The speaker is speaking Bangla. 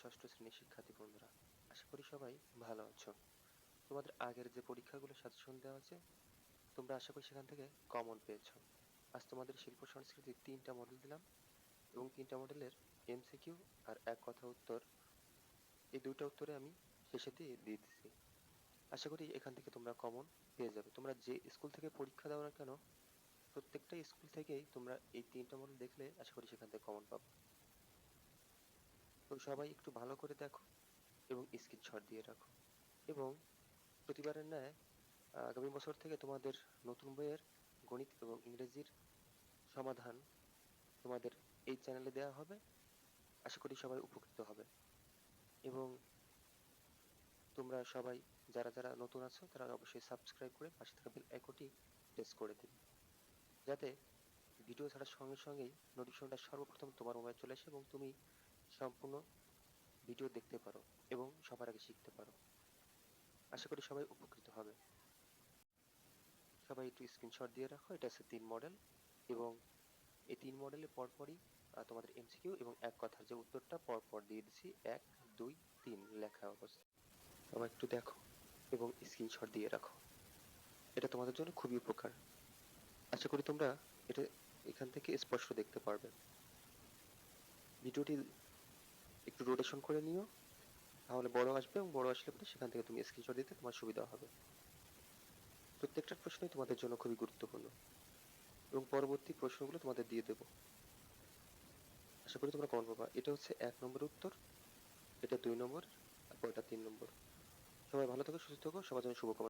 ষষ্ঠ শ্রেণির শিক্ষার্থী বন্ধুরা, আশা করি সবাই ভালো আছো। তোমাদের আগের যে পরীক্ষাগুলো সাজেশন দেওয়া আছে, তোমরা আশা করি সেখান থেকে কমন পেয়েছ। আজ তোমাদের শিল্প সংস্কৃতির তিনটা মডেল দিলাম এবং তিনটা মডেলের এমসিকিউ আর এক কথা উত্তর। এই দুইটা উত্তরে আমি শেষে দিয়ে দিয়ে দিচ্ছি আশা করি এখান থেকে তোমরা কমন পেয়ে যাবে। তোমরা যে স্কুল থেকে পরীক্ষা দাও না কেন, প্রত্যেকটা স্কুল থেকেই তোমরা এই তিনটা মডেল দেখলে আশা করি সেখান থেকে কমন পাবে। সবাই একটু ভালো করে দেখো এবং স্ক্রিনশট দিয়ে রাখো। এবং প্রতিবারের ন্যায়, আগামী বছর থেকে তোমাদের নতুন বইয়ের গণিত এবং ইংরেজির সমাধান তোমাদের এই চ্যানেলে দেওয়া হবে। আশা করি সবাই উপকৃত হবে। এবং তোমরা সবাই, যারা যারা নতুন আছো, তারা অবশ্যই সাবস্ক্রাইব করে পাশে থাকা বেল আইকনটি প্রেস করে দিন। যাতে ভিডিও ছাড়ার সঙ্গে সঙ্গেই নোটিফিকেশনটা সর্বপ্রথম তোমার মোবাইল চলে আসে এবং তুমি সম্পূর্ণ ভিডিও দেখতে পারো এবং সবার আগে শিখতে পারো। আশা করি সবাই উপকৃত হবে। সবাই একটু স্ক্রিনশট দিয়ে রাখো, এটা হচ্ছে তিন মডেল এবং এই তিন মডেলের পরপরই তোমাদের এমসিকিউ এবং এক কথার যে উত্তরটা পরপর দিয়ে দিচ্ছি এক, দুই, তিন লেখা অবস্থা সবাই একটু দেখো এবং স্ক্রিনশট দিয়ে রাখো। এটা তোমাদের জন্য খুবই উপকার। আশা করি তোমরা এটা এখান থেকে স্পষ্ট দেখতে পারবে। ভিডিওটি একটু রোটেশন করে নিও। তাহলে বড় আসবে এবং বড় আসলে পরে সেখান থেকে তুমি স্ক্রিনশট দিতে তোমার সুবিধা হবে। প্রত্যেকটা প্রশ্নই তোমাদের জন্য খুবই গুরুত্বপূর্ণ। এবং পরবর্তী প্রশ্নগুলো তোমাদের দিয়ে দেবো। আশা করি তোমরা কমন পাবা। এটা হচ্ছে এক নম্বর উত্তর, এটা দুই নম্বর, আর এটা তিন নম্বর। সবাই ভালো থেকো, সুস্থ থেকো, সবার জন্য শুভকামনা।